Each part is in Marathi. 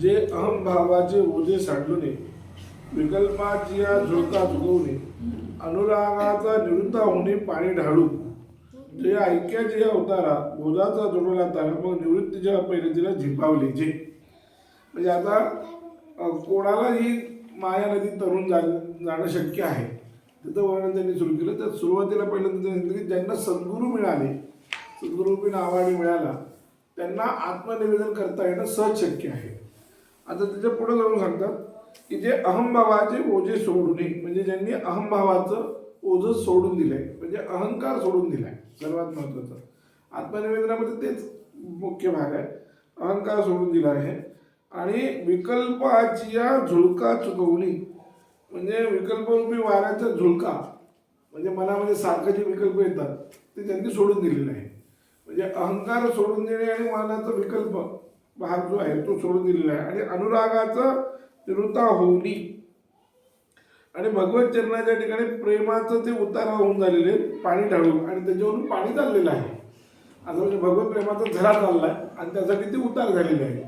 जे अहमभावाचे ओझे सांडलुने विकल्पाची झोका झुळका चुकवणे अनुरागाचा निवृत्त होणे पाणी ढाळू. जे ऐक्याचे या उतारा बोधाचा जोडला तारा मग निवृत्तीच्या पहिले तिला झिपावली जे. म्हणजे आता कोणालाही माया नदी तरुण जा जाणं शक्य आहे. त्याचं वर्णन त्यांनी सुरू केलं. तर सुरुवातीला पहिल्यांदा सांगितलं की ज्यांना सद्गुरू मिळाले सद्गुरूपी नावाने मिळाला त्यांना आत्मनिवेदन करता येणं सहज शक्य आहे. आता त्याच्या पुढे जाऊन सांगतात की जे अहमभावाचे ओझे सोडू नये म्हणजे ज्यांनी अहमभावाचं ओझं सोडून दिलंय म्हणजे अहंकार सोडून दिलाय सर्वात महत्वाचं. आत्मनिवेदनामध्ये तेच मुख्य भाग आहे. अहंकार सोडून दिला आहे. आणि विकल्पाच्या झुळका चुकवणी म्हणजे विकल्परूपी वाऱ्याचा झुळका. म्हणजे मनामध्ये सारखं जे विकल्प येतात ते त्यांनी सोडून दिलेलं आहे. म्हणजे अहंकार सोडून देणे आणि मनाचा विकल्प भाग जो आहे तो सोडून दिलेला आहे. आणि अनुरागाचा तिरुता होऊनी. आणि भगवत चरणाच्या ठिकाणी प्रेमाचं ते उतारा होऊन झालेले पाणी ढाळून. आणि त्याच्यावरून पाणी चाललेलं आहे. असं म्हणजे भगवत प्रेमाचा झरा चाललाय आणि त्यासाठी ते उतार झालेले आहे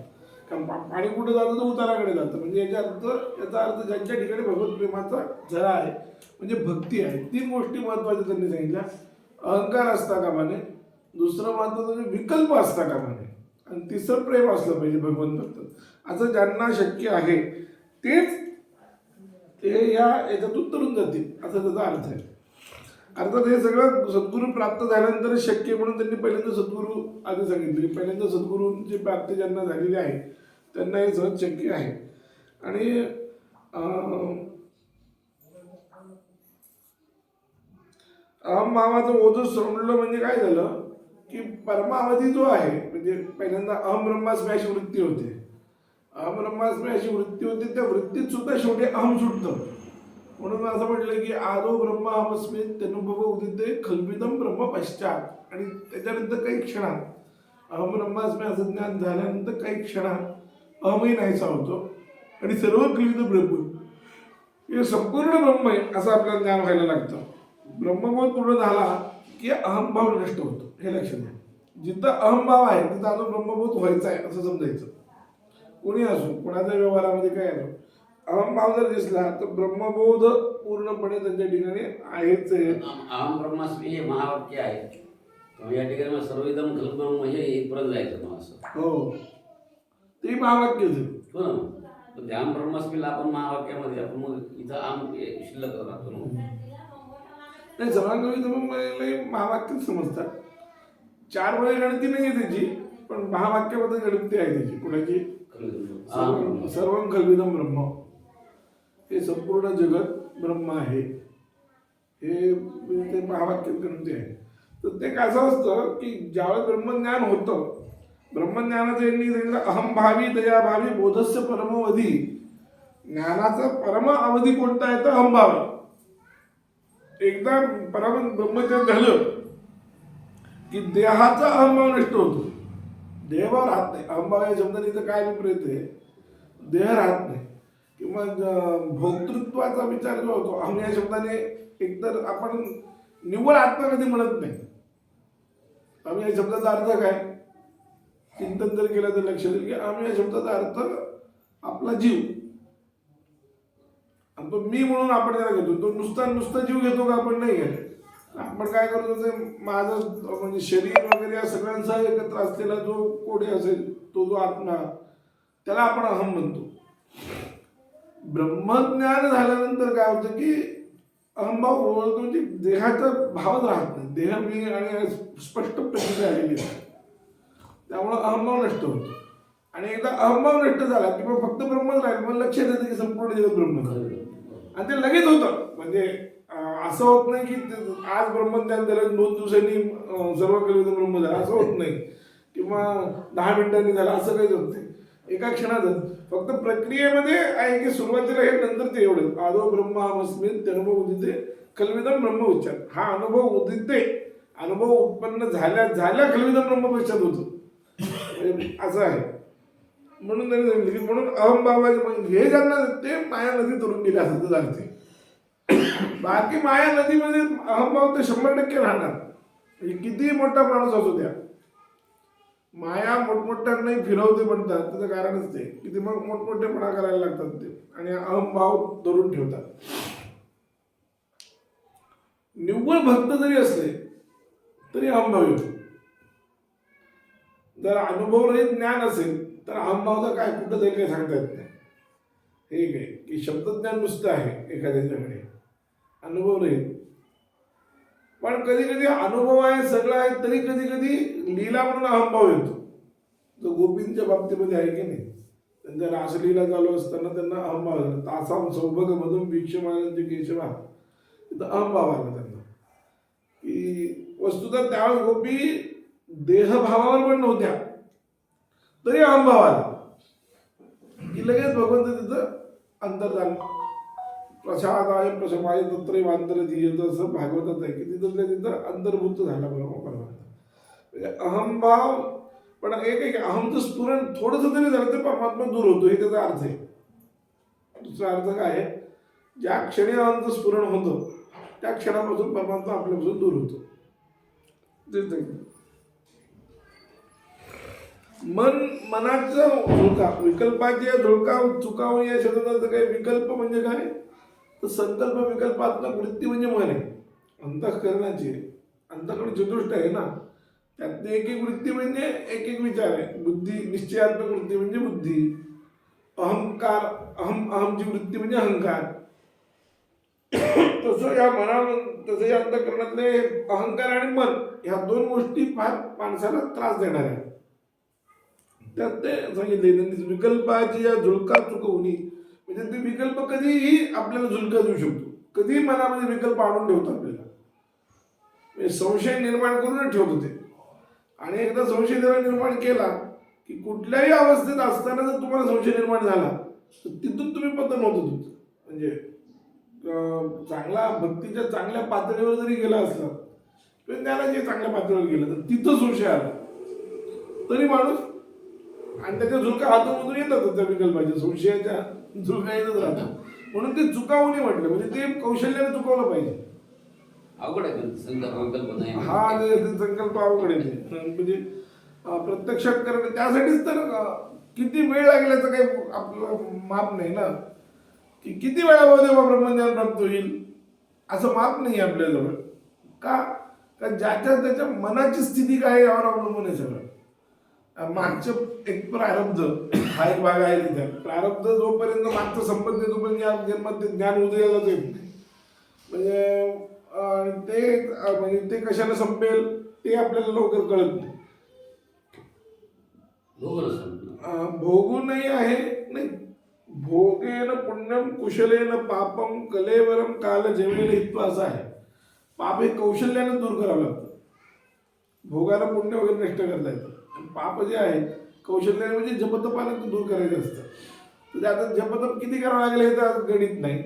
कारण पाणी कुठं जातं तर उताराकडे जातं. म्हणजे याचा अर्थ याचा अर्थ ज्यांच्या ठिकाणी भगवत प्रेमाचा झरा आहे म्हणजे भक्ती आहे. तीन गोष्टी महत्त्वाच्या त्यांनी सांगितल्या. अहंकार असता कामाने. दुसरं महत्त्वाचं म्हणजे विकल्प असता कामाने. आणि तिसरं प्रेम असलं पाहिजे भगवंत असं ज्यांना शक्य आहे तेच ते या याच्यातून तरुण जातील असा त्याचा अर्थ आहे. अर्थात हे सगळं सद्गुरू प्राप्त झाल्यानंतर शक्य म्हणून त्यांनी पहिल्यांदा सद्गुरू आधी सांगितले म्हणजे पहिल्यांदा सद्गुरूंची प्राप्ती ज्यांना झालेली आहे त्यांना हे सहज शक्य आहे. आणि अहम भावाचं ओझं सोडलं म्हणजे काय झालं? की परमावधी जो आहे म्हणजे पहिल्यांदा अहम ब्रह्मास्मी अशी वृत्ती होते. अहम ब्रह्मास्मी अशी वृत्ती होती त्या वृत्तीत सुद्धा शेवटी अहम सुटतं. म्हणून असं म्हटलं की आदो ब्रह्म अहमस्मी तनुभव उदिते खल्पितम ब्रह्म पश्चात. आणि त्याच्यानंतर काही क्षणात अहम ब्रह्मास्मी असं ज्ञान झाल्यानंतर काही क्षणात अहमही नाहीसा होतो. आणि सर्व कलित ब्रह्म. हे संपूर्ण ब्रह्म आहे असं आपल्याला ज्ञान व्हायला लागतं. ब्रह्मबोध पूर्ण झाला? की अहमभाव नष्ट होतो हे लक्षात घ्या. जिथं अहमभाव आहे तिथं अजून ब्रह्मबोध व्हायचा आहे असं समजायचं. कोणी असो कोणाच्या व्यवहारामध्ये काय असो. अहमभाव जर दिसला तर ब्रह्मबोध पूर्णपणे त्यांच्या ठिकाणी आहेच आहे. अहम ब्रह्मास्मी हे महावाक्य आहे. या ठिकाणी मग सर्वविधम कल्पब्रह्म हे इथपर्यंत जायचं मग असं. हो. ते महावाक्य आहे. हो ना पण अहम ब्रह्मास्मीला आपण महावाक्यामध्ये आपण मग इथं आम शिल्लक राहतो ना. नाही सर्वांकवी लई महावाक्यच समजतात. चार वेळे गणती नाही आहे त्याची पण महावाक्यामध्ये गणती आहे त्याची. कुणाची? सर्व कल्विदम ब्रह्म. हे संपूर्ण जगत ब्रह्म आहे. हे ते महावाक्यात गणती आहे. तर ते कसं असतं की ज्यावेळेस ब्रह्मज्ञान होतं ब्रह्मज्ञानाचं यांनी सांगितलं दया भावी बोधस्य परमवधी. ज्ञानाचा परम अवधी कोणता आहे? तर अहमभाव एकदा परम ब्रह्मचर्य झालं की देहाचा अहंभाव नष्ट होतो. देहाभाव राहत नाही. अहंभाव या शब्दाने इथं काय विपरीत आहे? देह राहत नाही. किंवा भोक्तृत्वाचा विचार जो होतो अहम या शब्दाने एकतर आपण निव्वळ आत्मा कधी म्हणत नाही. आम्ही या शब्दाचा अर्थ काय? चिंतन जर केलं तर लक्षात येईल की आम्ही या शब्दाचा अर्थ आपला जीव. आणि तो मी म्हणून आपण त्याला घेतो. तो नुसता नुसता जीव घेतो का आपण नाही घेत? आपण काय करतो ते माझं म्हणजे शरीर वगैरे या सगळ्यांचा एकत्र असलेला जो कोणी असेल तो जो आत्मा त्याला आपण अहम म्हणतो. ब्रह्मज्ञान झाल्यानंतर काय होतं की अहमभाव ओळखतो म्हणजे देहाचा भावच राहत नाही. देह मी आणि स्पष्ट प्रसिद्ध आलेली आहे. त्यामुळं अहमभाव नष्ट होतो. आणि एकदा अहमभाव नष्ट झाला की मग फक्त ब्रह्मच राहील. मग लक्षात येतं की संपूर्ण जगत ब्रह्म झालं आणि ते लगेच होतं. म्हणजे असं होत नाही की ते- आज ब्रह्मज्ञान झालं दोन दिवसांनी सर्व कलित ब्रह्म झालं. असं होत नाही. किंवा दहा मिनिटांनी झालं असं काहीच होत नाही. एका क्षणातच. फक्त प्रक्रियेमध्ये आहे की सुरुवातीला हे नंतर ते एवढं. आदो ब्रह्म अस्मिन अनुभव उदिते कलविदम ब्रह्म उच्चार. हा अनुभव उदिते. अनुभव उत्पन्न झाल्या झाल्या कलविदम ब्रह्म पश्चात होतो. म्हणजे असं आहे. म्हणून त्यांनी सांगितली की म्हणून अहमभावाचे हे ज्यांना ते माया नदी तरुण गेले असं तर बाकी माया नदीमध्ये अहमभाव ते शंभर टक्के राहणार. म्हणजे कितीही मोठा माणूस असू द्या. माया मोठमोठ्यांनाही फिरवते म्हणतात त्याचं कारणच ते. की ते मग मोठमोठेपणा करायला लागतात ते. आणि अहमभाव धरून ठेवतात. निव्वळ भक्त जरी असले तरी अहमभाव येतो. जर अनुभव रहित ज्ञान असेल तर अहमभावचा काय कुठं जाईल काही सांगता येत नाही. हे काय की शब्दज्ञान नुसतं आहे एखाद्याच्याकडे. अनुभव नाही. पण कधी कधी अनुभव आहे सगळं आहे तरी कधी कधी लीला म्हणून अहंभाव येतो. जो गोपींच्या बाबतीमध्ये आहे की नाही. त्यांच्या रासलीला चालू असताना त्यांना अहंभाव झाला. तासाम सौभाग्यमधून मधून भिक्षमानांचे केशवा. तिथं अहंभाव आला त्यांना. की वस्तुतः त्यावेळेस गोपी देहभावावर पण नव्हत्या. तरी अहंभाव आला की लगेच भगवंत तिथं अंतर्धान. प्रसादाय प्रसमाय तत्र वांतर धीयत असं भागवतात आहे की तिथं तिथं अंतर्भूत झाला बरोबर म्हणजे अहंभाव पण एक आहे की अहमचं स्फुरण थोडंसं जरी झालं तर परमात्मा दूर होतो हे त्याचा अर्थ आहे. दुसरा अर्थ काय आहे? ज्या क्षणी अहमचं स्फुरण होतं त्या क्षणापासून परमात्मा आपल्यापासून दूर होतो. तेच मन मनाचं झुळका विकल्पाची झुळका चुकावून या शब्दाचा काही विकल्प म्हणजे काय? तर संकल्प विकल्पात्मक वृत्ती म्हणजे मन आहे. अंतःकरणाची अंतःकरण चतुष्ट आहे ना? त्यातली एक एक वृत्ती म्हणजे एक एक विचार आहे. बुद्धी निश्चयात्मक वृत्ती म्हणजे बुद्धी. अहंकार अहम अहमची वृत्ती म्हणजे अहंकार. तसं या मना तसं या अंतःकरणातले अहंकार आणि मन ह्या दोन गोष्टी फार माणसाला त्रास देणार आहे त्यात ते सांगितले त्यांनी विकल्पाची या झुलका चुकवणी. म्हणजे ते विकल्प कधीही आपल्याला झुलका देऊ शकतो. कधीही मनामध्ये विकल्प आणून ठेवतो आपल्याला. म्हणजे संशय निर्माण करूनच ठेवतो ते. आणि एकदा संशय निर्माण केला की कुठल्याही अवस्थेत असताना जर तुम्हाला संशय निर्माण झाला तर तिथून तुम्ही पतन होतो तुमचं म्हणजे चांगला भक्तीच्या चांगल्या पातळीवर जरी गेला असला किंवा ज्ञानाच्या चांगल्या पातळीवर गेला तर तिथं संशय आला. तरी माणूस आणि त्याच्या झुलका हातामधून येतात त्या विकल्पाच्या संशयाच्या झुलका येतच राहतात. म्हणून ते चुकावून म्हटलं म्हणजे ते कौशल्याने चुकवलं पाहिजे. अवघड आहे संकल्प हा संकल्प अवघड आहे. म्हणजे प्रत्यक्षात करणं त्यासाठीच तर किती वेळ लागल्याचं काही आपलं माप नाही ना. की किती वेळामध्ये ब्रह्मज्ञान प्राप्त होईल असं माप नाही आपल्याजवळ. का? ज्याच्या त्याच्या मनाची स्थिती काय यावर अवलंबून आहे सगळं. मागचं एक प्रारब्ध हा एक भाग आहे तिथे. प्रारब्ध जोपर्यंत मागचं संपत नाही तोपर्यंत या जन्मात ते ज्ञान उदयालाच येत नाही. म्हणजे ते म्हणजे ते कशाने संपेल ते आपल्याला लवकर कळत नाही. भोगूनही आहे नाही. भोगेन पुण्यम कुशलेन पापम कलेवरम काल जेवेल इतकं असं आहे. पाप हे कौशल्यानं दूर करावं लागतं. भोगाला पुण्य वगैरे नष्ट करता येतं. पाप जे आहे कौशल्याने म्हणजे जपतपानं दूर करायचं असतं. तर आता जपतप किती करावं लागलं हे तर गणित नाही.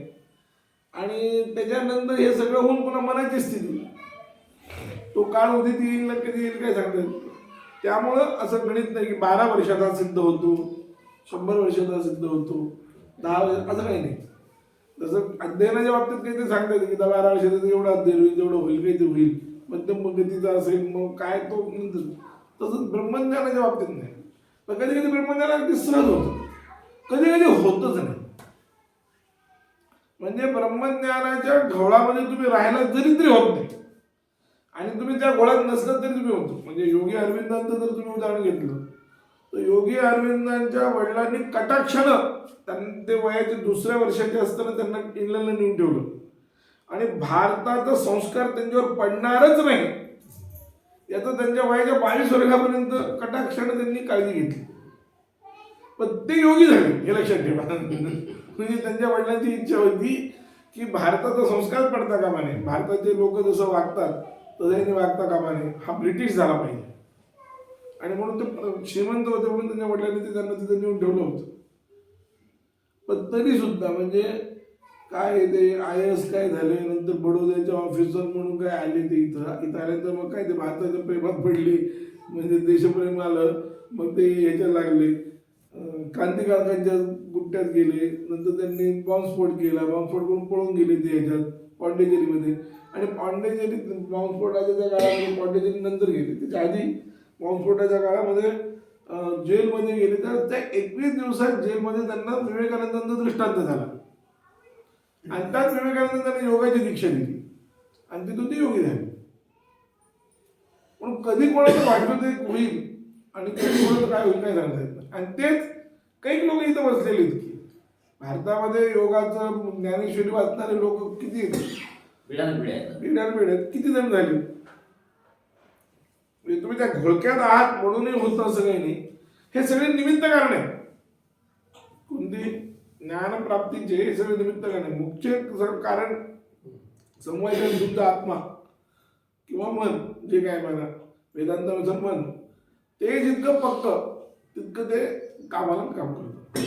आणि त्याच्यानंतर हे सगळं होऊन पुन्हा मनाची स्थिती. तो काळ उदित येईल ना कधी येईल काय सांगता त्यामुळं असं गणित नाही की बारा वर्षाचा सिद्ध होतो शंभर वर्षाचा सिद्ध होतो दहा वर्ष असं काही नाही. जसं अध्ययनाच्या बाबतीत काही ते सांगता येतं की दहा बारा वर्षाचं एवढं अध्ययन होईल तेवढं होईल काही ते होईल. मध्यम गतीचा असेल मग काय तो नंतर तसंच ब्रह्मज्ञानाच्या बाबतीत नाही. पण कधी कधी ब्रह्मज्ञान अगदी सहज होतं. कधी कधी होतच नाही. म्हणजे ब्रह्मज्ञानाच्या घोळामध्ये तुम्ही राहायला जरी तरी होत नाही. आणि तुम्ही त्या घोळात नसलं तरी तुम्ही होतो. म्हणजे योगी अरविंदांचं जर तुम्ही उदाहरण घेतलं तर योगी अरविंदांच्या वडिलांनी कटाक्षानं त्यांना ते वयाचे दुसऱ्या वर्षाचे असताना त्यांना इंग्लंडला नेऊन ठेवलं. आणि भारताचा संस्कार त्यांच्यावर पडणारच नाही. याचा त्यांच्या वयाच्या बावीस वर्षापर्यंत कटाक्षानं त्यांनी काळजी घेतली. पण ते योगी झाले हे लक्षात ठेवा. म्हणजे त्यांच्या वडिलांची इच्छा होती की भारताचा संस्कार पडता कामा नये. भारताचे लोक जसं वागतात तसं वागता कामा नये. हा ब्रिटिश झाला पाहिजे. आणि म्हणून ते श्रीमंत होते म्हणून त्यांच्या वडिलांनी ते त्यांना तिथे नेऊन ठेवलं होतं. पण तरी सुद्धा म्हणजे काय ते? आय एस काय झाले नंतर बडोद्याचे ऑफिसर म्हणून काय आले ते इथं? इथं आल्यानंतर मग काय ते भारताच्या प्रेमात पडले. म्हणजे देशप्रेम आलं. मग ते ह्याच्यात लागले. क्रांतिकारकांच्या गुट्ट्यात गेले. नंतर त्यांनी बॉम्बस्फोट केला. बॉम्बस्फोट करून पळून गेले ते ह्याच्यात पॉंडेचेरीमध्ये. आणि पॉंडेचेरी बॉम्बस्फोटाच्या त्या काळामध्ये पॉंडेचेरी नंतर गेले. त्याच्या आधी बॉम्बस्फोटाच्या काळामध्ये जेलमध्ये गेले. तर त्या एकवीस दिवसात जेलमध्ये त्यांना विवेकानंदांचा दृष्टांत झाला. आणि त्याच विवेकानंदांनी योगाची दीक्षा दिली. आणि तिथून ती योगी झाली. म्हणून कधी कोणाचं वाटलं ते होईल आणि कधी कोणाचं काय होईल काय सांगता येत नाही. आणि तेच काही लोक इथं बसलेले आहेत की भारतामध्ये योगाचं ज्ञानेश्वरी वाचणारे लोक किती आहेत? पिढ्यात किती जण झाले? म्हणजे तुम्ही त्या घोळक्यात आहात म्हणूनही होत असं काही नाही. हे सगळे निमित्त कारण आहे कोणती? ज्ञानप्राप्तीचे हे सगळे निमित्त कारण मुख्य कारण संवेदन शुद्ध आत्मा किंवा मन जे काय म्हणा वेदांतानुसार मन ते जितकं पक्क तितकं ते कामाला काम करतं.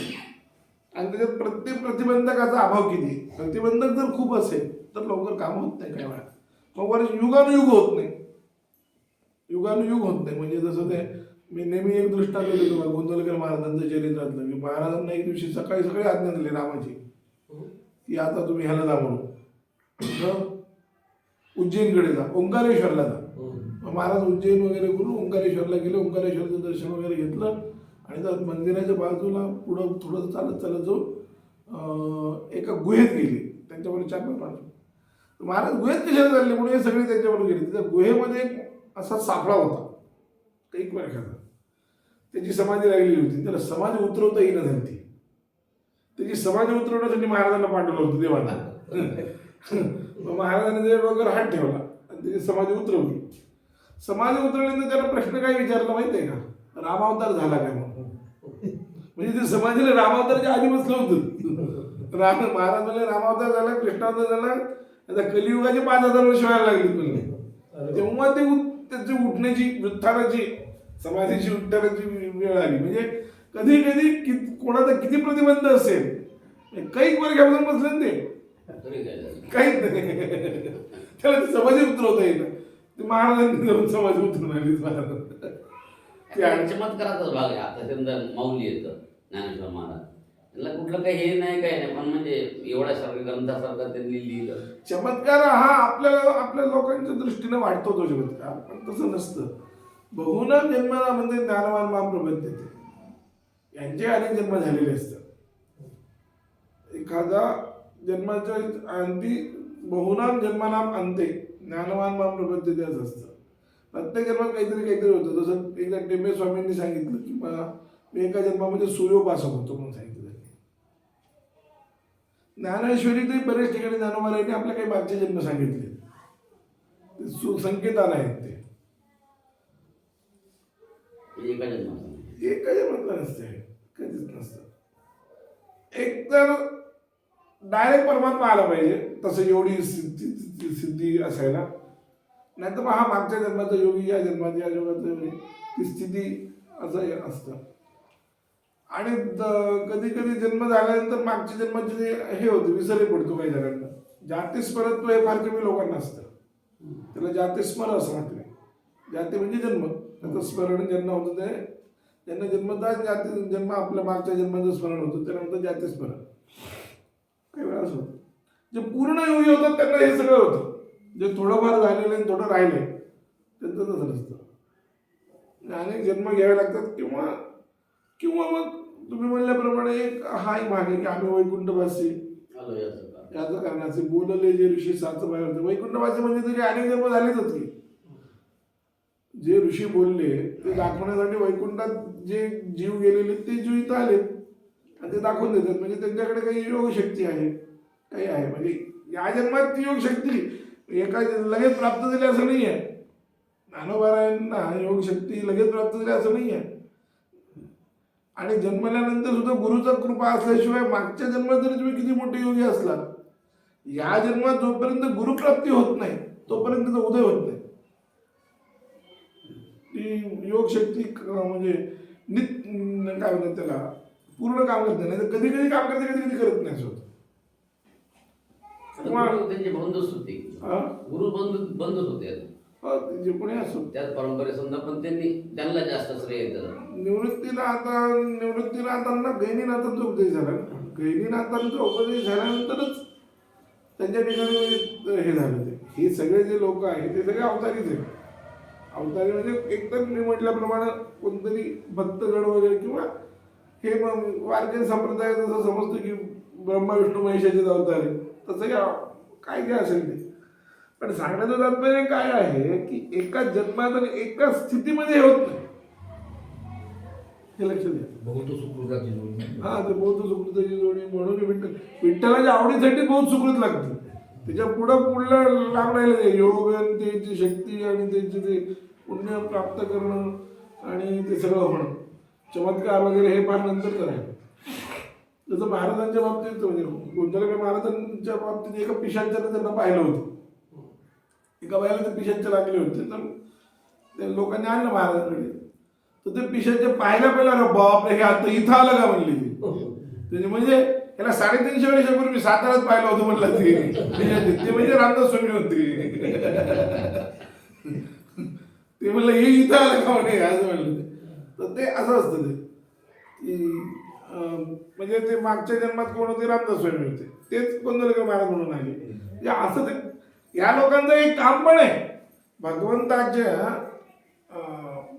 आणि त्याच्यात प्रत्येक प्रतिबंधकाचा अभाव किती प्रतिबंधक जर खूप असेल तर लवकर काम होत नाही काय वेळा मग वर युगानुयुग होत नाही. युगानुयुग होत नाही. म्हणजे जसं ते मी नेहमी एक दृष्टांत देतो तुम्हाला गोंदवलकर महाराजांचं चरित्रातलं. की महाराजांना एक दिवशी सकाळी सकाळी आज्ञा दिली रामाची. की आता तुम्ही ह्याला जा म्हणून? उज्जैनकडे जा ओंकारेश्वरला जा. महाराज उज्जैन वगैरे करून ओंकारेश्वरला गेले ओंकारेश्वरचं दर्शन वगैरे घेतलं आणि त्या मंदिराच्या बाजूला पुढं थोडं चालत चालत जाऊन एका गुहेत गेले. त्यांच्यावर चार पाच महाराज गुहेत कशाला चालले म्हणून हे सगळे त्यांच्यावर गेले. त्या गुहेमध्ये एक असा सापळा होता. एक वर्षाचा. त्याची समाधी राहिलेली होती. त्याला समाधी उतरवता येईना झाली ती त्याची समाधी उतरवण्यासाठी महाराजांना पाठवलं होतं देवाला. महाराजांनी ते वगैरे हात ठेवला आणि त्याची समाधी उतरवली. समाधी उतरवल्यानंतर त्याला प्रश्न काय विचारला माहिती आहे का? रामावतार झाला काय म्हणून म्हणजे ते समाधीला रामावतारच्या आधी बसलं होतं. राम महाराज म्हणले रामावतार झाला कृष्णावतार झाला आता कलियुगाचे पाच हजार वर्ष व्हायला लागली म्हणले तेव्हा ते त्याची उठण्याची उत्थानाची समाधीची उत्थानाची वेळ आली म्हणजे कधी कधी कि कोणाचा किती प्रतिबंध असेल काही वर्षापासून बसले ना ते. काय काहीच नाही. त्याला ती समाधी उतरवता येईल ते महाराजांनी जाऊन समाधी उतरून आली महाराज. चमत्काराचाच भाग आहे. आता त्यांना माऊली येतं ज्ञानेश्वर महाराज. त्यांना कुठलं काही हे नाही काही नाही. पण म्हणजे एवढ्यासारखं ग्रंथासारखं त्यांनी लिहिलं. चमत्कार हा आपल्या आपल्या लोकांच्या दृष्टीने वाटतो तो चमत्कार. पण तसं नसतं. बहुना जन्माला म्हणजे ज्ञानवान माम प्रबंधित यांचे अनेक जन्म झालेले असतात. एखादा जन्माच्या अंती बहुनाम जन्मानाम अंते ज्ञानवान माम प्रबंधित असं असतं. प्रत्येक जन्मात काहीतरी काहीतरी होतं. जसं एकदा टेंबे स्वामींनी सांगितलं की मला मी एका जन्मामध्ये सूर्योपासक होतो म्हणून सांगितलं ज्ञानेश्वरी ज्ञानेश्वरीतही बरेच ठिकाणी ज्ञानोबारायांनी आपल्या काही मागचे जन्म सांगितले. ते आहेत ते. एक म्हटलं नसते. कधीच नसतं. एक तर डायरेक्ट परमात्मा आला पाहिजे तसं एवढी सिद्धी सिद्धी असायला. नाहीतर मग हा मागच्या जन्माचा योगी या जन्मात या जन्माचा योगी ती स्थिती असं असतं. आणि कधी कधी जन्म झाल्यानंतर मागच्या जन्माचे जे हे होते विसरही पडतो काही जणांना. जाती स्मरत्व हे फार कमी लोकांना असतं. त्याला जाती स्मर असं म्हटलं जाती म्हणजे जन्म. त्याचं स्मरण ज्यांना होतं ते ज्यांना जन्मतः जाती जन्म आपल्या मागच्या जन्माचं स्मरण होतं. त्याला म्हणतं जाती स्मरण. काही वेळा असं होतं. जे पूर्ण योगी होतात त्यांना हे सगळं होतं. जे थोडंफार झालेलं आहे थोडं राहिलंय त्यांचं तसं नसतं. अनेक जन्म घ्यावे लागतात किंवा किंवा मग तुम्ही म्हणल्याप्रमाणे एक हा एक भाग आहे की आम्ही वैकुंठवासी. आलो याचं कारणाचे बोलले जे ऋषी सात बाहेर होते. वैकुंठवासी म्हणजे तरी अनेक जन्म झालेच की जे ऋषी बोलले ते दाखवण्यासाठी वैकुंठात जे जीव गेलेले ते जीव इथं आले. आणि ते दाखवून देतात. म्हणजे त्यांच्याकडे काही योग शक्ती आहे. काही आहे. म्हणजे या जन्मात ती योग शक्ती एका लगेच प्राप्त झाली असं नाही आहे. ज्ञानोबारायांना योग शक्ती लगेच प्राप्त झाली असं नाही आहे. आणि जन्मल्यानंतर सुद्धा गुरुचा कृपा असल्याशिवाय मागच्या जन्मात जरी तुम्ही किती मोठे योगी असला या जन्मात जोपर्यंत गुरुप्राप्ती होत नाही तोपर्यंत उदय होत नाही. ती योग शक्ती क- म्हणजे नित न- काय म्हणतात त्याला पूर्ण काम करते नाही. तर कधी कधी काम करते कधी कधी करत नाही स्वतः आता गुरु त्यांचे बंधूच होते. हा? गुरु बंधू बंधूच होते हो, जे कोणी असो त्याच परंपरे समजा पण त्यांनी त्यांना जास्त श्रेय येतं निवृत्तीला आता निवृत्तीनाथांना गैनीनाथांचा उपदेश झाला. गैनीनाथांचा उपदेश झाल्यानंतरच त्यांच्या ठिकाणी हे झालं ते. हे सगळे जे लोक आहेत ते सगळे अवतारीच आहेत. अवतारी म्हणजे एकदम मी म्हटल्याप्रमाणे कोणतरी भक्तगण वगैरे किंवा हे वारकरी संप्रदाय जसं समजतो की ब्रह्मा विष्णू महेशाचे अवतार आहे तसं या काय काय असेल ते. पण सांगण्याचं तात्पर्य काय आहे की एका जन्मात आणि एका स्थितीमध्ये होत नाही. हे लक्षात घ्या. बहुत सुकृताची जोडी. हा ते बौद्ध सुकृताची जोडी म्हणून विठ्ठल विठ्ठलाच्या आवडीसाठी बहुत सुकृत लागते. त्याच्या पुढं पुढलं लांब राहिलं ते योग आणि त्याची शक्ती आणि त्याचे ते पुण्य प्राप्त करणं आणि ते सगळं होणं. चमत्कार वगैरे हे फार नंतर करायचं जसं महाराजांच्या बाबतीत म्हणजे गोंधळकर महाराजांच्या बाबतीत एका पिशांच्यानं त्यांना पाहिलं होतं. एका बायला ते पिशांचे लागले होते. तर ते लोकांनी आणलं महाराजांकडे. तर ते पिशाचे पाहायला पहिला अरे बापरे हे आता इथं आलं का? म्हणली ती. त्याचे म्हणजे याला साडेतीनशे वर्षापूर्वी साताराच पाहिलं होतं म्हणलं ते. ते म्हणजे रामदास स्वामी होते. ते म्हणलं हे इथं आलं का म्हणे? असं म्हणलं. ते. तर ते असं असतं ते. अं, म्हणजे ते मागच्या जन्मात कोण होते? रामदास स्वामी होते. तेच गोंधळकर महाराज म्हणून आले. म्हणजे असं ते या लोकांचं एक काम पण आहे. भगवंताच्या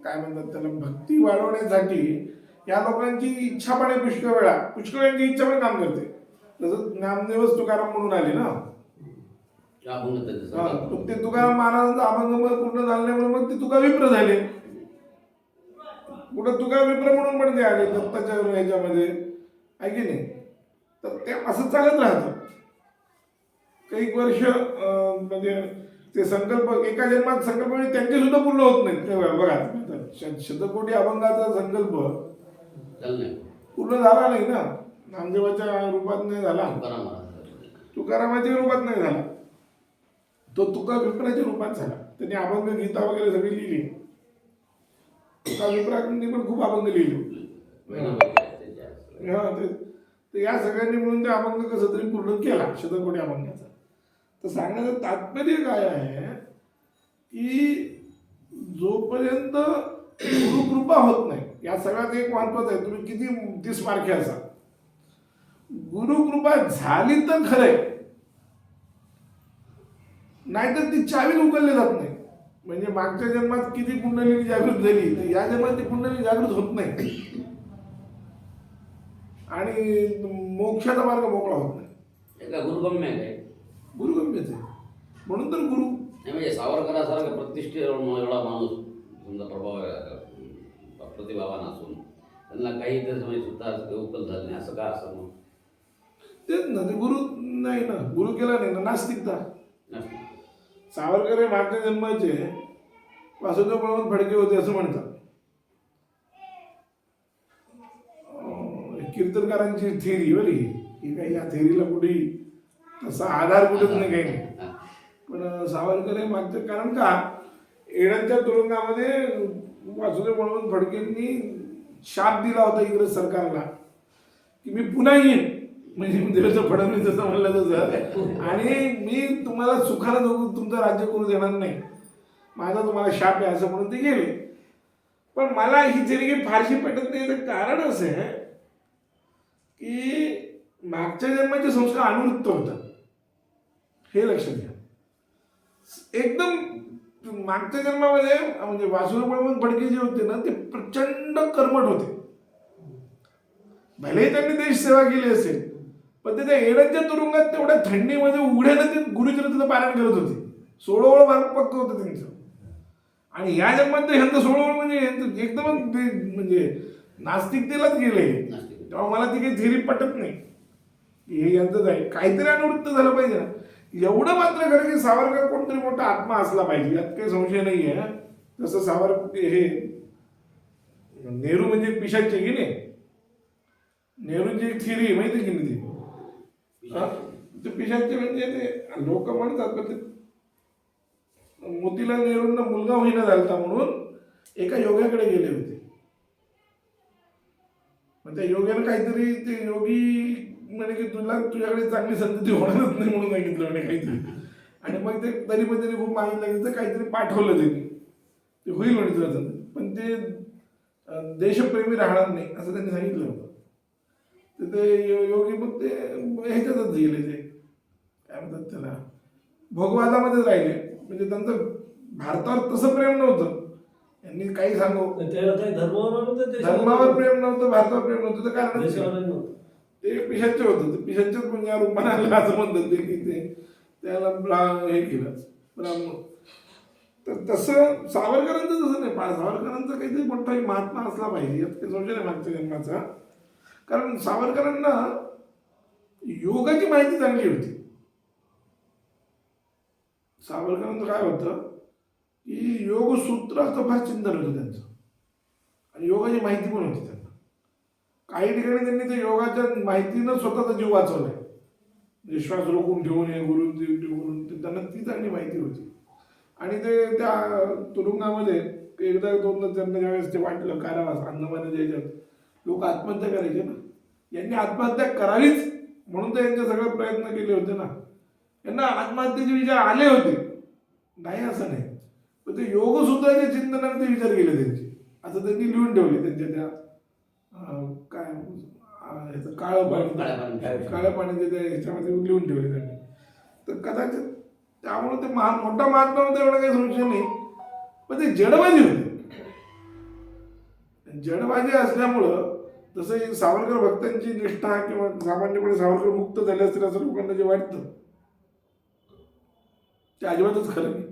काय म्हणतात त्याला भक्ती वाढवण्यासाठी या लोकांची इच्छा पण आहे पुष्कळ वेळा पुष्कळांची इच्छा पण काम करते. जसं नामदेवच तुकाराम म्हणून आले ना. हा, ते तुकाराम महाराजांचा अभंग पूर्ण झाल्यामुळे मग ते तुका विप्र झाले. कुठं तुका विप्र म्हणून पण ते आले दत्ताच्या ह्याच्यामध्ये आहे की नाही? तर ते असं चालत राहतं. काही वर्ष अं, म्हणजे ते संकल्प एका जन्मात संकल्प म्हणजे त्यांचे सुद्धा पूर्ण होत नाहीत. ते बघा श- शतकोटी अभंगाचा संकल्प नाही. पूर्ण झाला नाही ना? नामदेवाच्या रूपात नाही झाला? तुकाराम महाराज तुकारामाच्या रूपात नाही झाला. तो तुका विप्राच्या रूपात झाला. त्यांनी अभंग गीता वगैरे सगळी लिहिली. तुका विप्रांनी पण खूप अभंग लिहिले. हा ते तर या सगळ्यांनी मिळून ते अभंग कसं तरी पूर्ण केला शतकोटी अभंगाचा. तर सांगण्याचं तात्पर्य काय आहे की जोपर्यंत गुरुकृपा होत नाही या सगळ्यात एक महत्वाचं आहे तुम्ही किती तीस मार्के असा गुरुकृपा झाली तर खरंय नाहीतर ती चावी उकलली जात नाही. म्हणजे मागच्या जन्मात किती कुंडली जागृत झाली तर या जन्मात ती कुंडली जागृत होत नाही. आणि मोक्षाचा मार्ग मोकळा होत नाही. गुरुगम्य आहे गुरुगम्यच आहे. म्हणून तर गुरु. नाही म्हणजे सावरकरासारखा प्रतिष्ठित एवढा माणूस समजा प्रभाव आहे, प्रतिभावान असून त्यांना काही तर म्हणजे सुद्धा उकल झालं नाही. असं का असं मग? तेच ना ते गुरु नाही ना. गुरु केला नाही ना. नास्तिकता. नसतं. सावरकर हे मागच्या जन्माचे वासुदेव बळवंत फडके होते असं म्हणतात. कीर्तनकारांची थेरी बरी. ही काही या थेरीला कुठे तसा आधार कुठेच नाही काही नाही. पण सावरकर हे मागचं कारण का? येड्यांच्या तुरुंगामध्ये वासुदेव बळवंत फडकेंनी शाप दिला होता इंग्रज सरकारला. की मी पुन्हा येईन. म्हणजे देवेंद्र फडणवीस जसं म्हणलं तसं. आणि मी तुम्हाला सुखाला जगू तुमचं राज्य करू देणार नाही. माझा तुम्हाला शाप आहे असं म्हणून ते गेले. पण मला ही जरी फारशी पटत नाही. तर कारण असं आहे की मागच्या जन्माचे संस्कार अनुवृत्त होतात. हे लक्षात घ्या. एकदम मागच्या जन्मामध्ये म्हणजे वासुदेव बळवंत फडके जे होते ना ते प्रचंड कर्मठ होते. भलेही त्यांनी देश सेवा केली असेल पण ते त्या येड्यांच्या तुरुंगात तेवढ्या थंडीमध्ये उघड्यानं ते गुरुचरित्राचं पारायण करत होते. सोळोवळ भाग पक्क होतं त्यांचं. आणि या जन्मात तर ह्यांचं सोळोवळ म्हणजे एकदमच ते म्हणजे नास्तिकतेलाच गेले. तेव्हा मला ती काही थेरी पटत नाही. हे यांचंच आहे. काहीतरी अनुवृत्त झालं पाहिजे ना. एवढं मात्र खरं की सावरकर कोणतरी मोठा आत्मा असला पाहिजे यात काही संशय नाही आहे तसं सावरकर हे नेहरू म्हणजे पिशाचे की नाही? नेहरूची एक आहे माहिती की नाही ती? ते पिशाचे म्हणजे ते लोक म्हणतात पण ते मोतीलाल नेहरूंना मुलगा होईना झालता म्हणून एका योग्याकडे गेले होते. मग त्या योग्यानं काहीतरी ते योगी म्हणे की तुला तुझ्याकडे चांगली संतती होणारच नाही म्हणून सांगितलं म्हणे काहीतरी. आणि मग ते तरी पण त्यांनी खूप मागितलं की काहीतरी पाठवलं त्यांनी ते होईल म्हणे तुला संतती. पण ते देशप्रेमी राहणार नाही असं त्यांनी सांगितलं होतं. तर ते योगी मग ते ह्याच्यातच गेले ते. काय म्हणतात त्याला? भोगवादामध्येच राहिले. म्हणजे त्यांचं भारतावर तसं प्रेम नव्हतं. यांनी काही सांगू. धर्मावर प्रेम नव्हतं भारतावर प्रेम नव्हतं. तर कारण ते पिशाचे होतं. ते पिशाचेच म्हणजे रूपाने असं म्हणतात ते की ते त्याला ब्रा- हे केलं. ब्राह्मण. तर तसं सावरकरांचं तसं नाही. सावरकरांचा काहीतरी मोठा महात्मा असला पाहिजे. यात काही संशय नाही मागच्या जन्माचा. कारण सावरकरांना योगाची माहिती चांगली होती. सावरकरांचं काय होतं की योगसूत्राचं फार चिंतन होतं त्यांचं. आणि योगाची माहिती पण होती त्यांना. काही ठिकाणी त्यांनी ते योगाच्या माहितीनं स्वतःचा जीव वाचवलाय. विश्वास रोखून ठेवून हे गुरु ठेवून त्यांना ती चांगली माहिती होती. आणि ते त्या तुरुंगामध्ये एकदा दोनदा त्यांना ज्यावेळेस ते वाटलं कारावास अन्नमान याच्यात लोक आत्महत्या करायचे ना. यांनी आत्महत्या करावीच म्हणून तर यांचे सगळे प्रयत्न केले होते ना. यांना आत्महत्येचे विचार आले होते. नाही असं नाही. पण ते योगसूत्राच्या चिंतनाने ते विचार केले त्यांचे. असं त्यांनी लिहून ठेवले त्यांच्या त्या काय ह्याचं काळं पाणी काळ्या पाणी. त्या ह्याच्यामध्ये लिहून ठेवले त्यांनी. तर कदाचित त्यामुळे ते महा मोठा महात्मा होता एवढा काही संशय नाही पण ते जडबाजी होते. जडबाजी असल्यामुळं जसं सावरकर भक्तांची निष्ठा किंवा सामान्यपणे सावरकर मुक्त झाले असतील असं लोकांना जे वाटतं ते अजिबातच खरं नाही.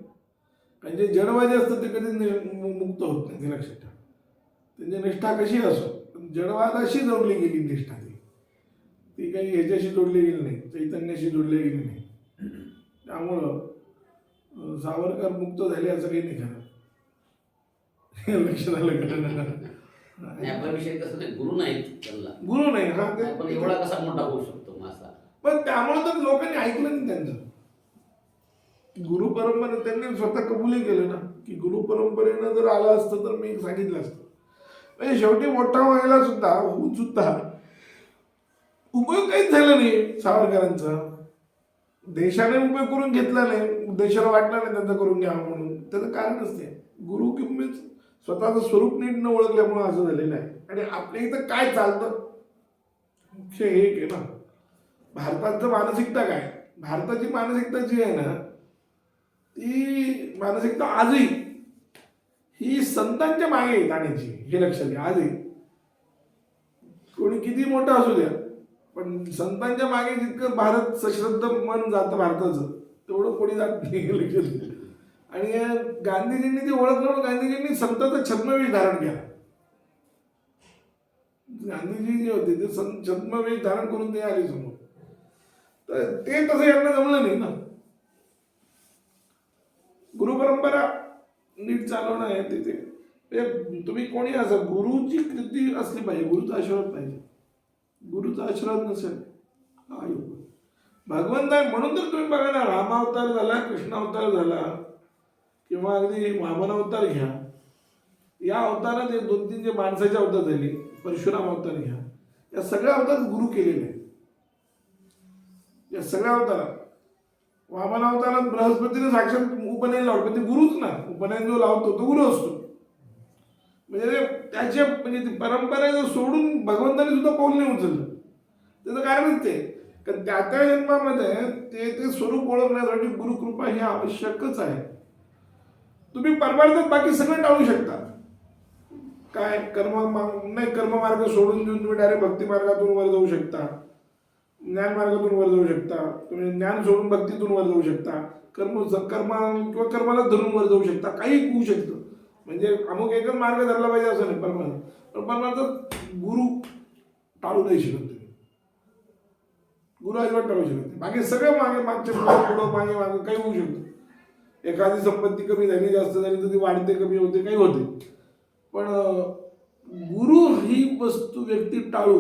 कारण जे जडबाजी असतं ते कधी मुक्त होत नाही ते लक्षात ठेवा. त्यांची निष्ठा कशी असो जडवादाशी जोडली गेली निष्ठा ती. ती काही ह्याच्याशी जोडली गेली नाही चैतन्याशी जोडली गेली नाही. त्यामुळं सावरकर मुक्त झाले असं काही नाही खरं लक्षात आलं आपला विषय तसं नाही गुरु नाहीत त्यांना. गुरु नाही हा ते पण एवढा कसा मोठा होऊ शकतो मासा पण त्यामुळे तर लोकांनी ऐकलं नाही त्यांचं. गुरु परंपरे त्यांनी स्वतः कबूलही केलं ना की गुरु परंपरेनं जर आलं असतं तर मी सांगितलं असतं. म्हणजे शेवटी मोठा व्हायला सुद्धा होऊन सुद्धा उपयोग काहीच झाला नाही सावरकरांचा. देशाने उपयोग करून घेतला नाही देशाला वाटलं नाही त्यांचा करून घ्यावा म्हणून. त्याचं कारणच नाही गुरु किंमत स्वतःचं स्वरूप नीट न ओळखल्यामुळं असं झालेलं आहे. आणि आपल्या इथं काय चालतं? मुख्य एक आहे ना. भारताचं मानसिकता काय? भारताची मानसिकता जी आहे ना ती मानसिकता आजही ही संतांच्या मागे जाण्याची हे लक्षात घ्या. आधी कोणी किती मोठं असू द्या पण संतांच्या मागे जितकं भारत सश्रद्ध मन जातं भारताचं तेवढं कोणी जात नाही हे लक्षात घ्या. आणि गांधीजींनी ती ओळख म्हणून गांधीजींनी संतांचा छद्मवेश धारण केला. गांधीजी जे होते ते सं- छद्मवेश धारण करून ते आले समोर. तर ते तसं यांना जमलं नाही ना. गुरु परंपरा नीट चालवणं आहे तिथे. ते तुम्ही कोणी असा गुरुची कृती असली पाहिजे गुरुचा आशीर्वाद पाहिजे. गुरुचा आशीर्वाद नसेल हा योग. भगवंत आहे म्हणून तर तुम्ही बघा ना रामावतार झाला कृष्णावतार झाला किंवा अगदी वामन अवतार घ्या या अवतारात हे दोन तीन जे माणसाचे अवतार झाले परशुराम अवतार घ्या या सगळ्या अवतार गुरु केलेले आहेत. या सगळ्या अवतारात. वामन अवतारात बृहस्पतीने साक्षात उपनयन लावतो पण ते गुरुच ना उपनयन जो लावतो तो गुरु असतो. म्हणजे त्याच्या म्हणजे ती परंपरा जर सोडून भगवंताने सुद्धा पाऊल नाही उचललं. त्याचं कारणच ते. कारण त्या त्या जन्मामध्ये ते ते स्वरूप ओळखण्यासाठी गुरुकृपा ही आवश्यकच आहे. तुम्ही परमार्थात बाकी सगळं टाळू शकता. काय कर्म नाही कर्ममार्ग सोडून देऊन तुम्ही डायरेक्ट भक्ती मार्गातून वर जाऊ शकता. ज्ञान मार्गातून वर जाऊ शकता. तुम्ही ज्ञान सोडून भक्तीतून वर जाऊ शकता. कर्म कर्म किंवा कर्माला धरून वर जाऊ शकता. काही होऊ शकतं. म्हणजे अमुक एकच मार्ग धरला पाहिजे असं नाही परमार्थ पण परमार्थ गुरु टाळू नाही शकत तुम्ही. गुरु अजिबात टाळू शकत नाही. बाकी सगळं मागे मागचे पुढं मागे मागे काही होऊ शकतं. एखादी संपत्ती कमी झाली जास्त झाली तर ती वाढते कमी होते काही होते. पण गुरु ही वस्तू व्यक्ती टाळू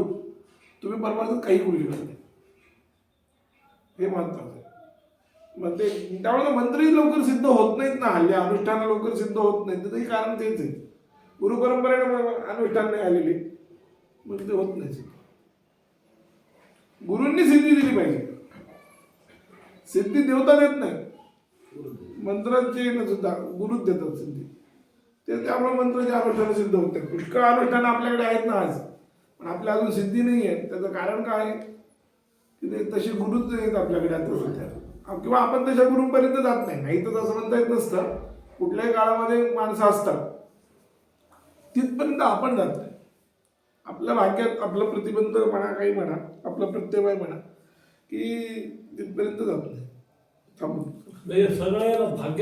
तुम्ही परमार्थात काही करू शकत नाही. हे मानतात मग ते त्यामुळे मंत्रही लवकर सिद्ध होत नाहीत ना. हल्ली अनुष्ठानं लवकर सिद्ध होत नाहीत. तर ते कारण तेच आहे. गुरु परंपरेने अनुष्ठान नाही आलेले. मग ते होत नाही गुरूंनी सिद्धी दिली पाहिजे. सिद्धी देवता देत नाही मंत्रांची सुद्धा गुरुच देतात सिद्धी. ते त्यामुळे मंत्राचे अनुष्ठान सिद्ध होत पुष्कळ अनुष्ठानं आपल्याकडे आहेत ना आज. पण आपल्या अजून सिद्धी नाही आहे त्याचं कारण काय आहे? की ते तसे गुरुच आहेत आपल्याकडे आता सध्या. किंवा आपण तशा गुरुंपर्यंत जात नाही. नाही तर तसं म्हणता येत नसतं. कुठल्याही काळामध्ये माणसं असतात. तिथपर्यंत आपण जात नाही. आपल्या भाग्यात आपलं प्रतिबंध म्हणा काही म्हणा आपलं प्रत्यय म्हणा की तिथपर्यंत जात नाही. थांबून म्हणजे सगळ्याला भाग्य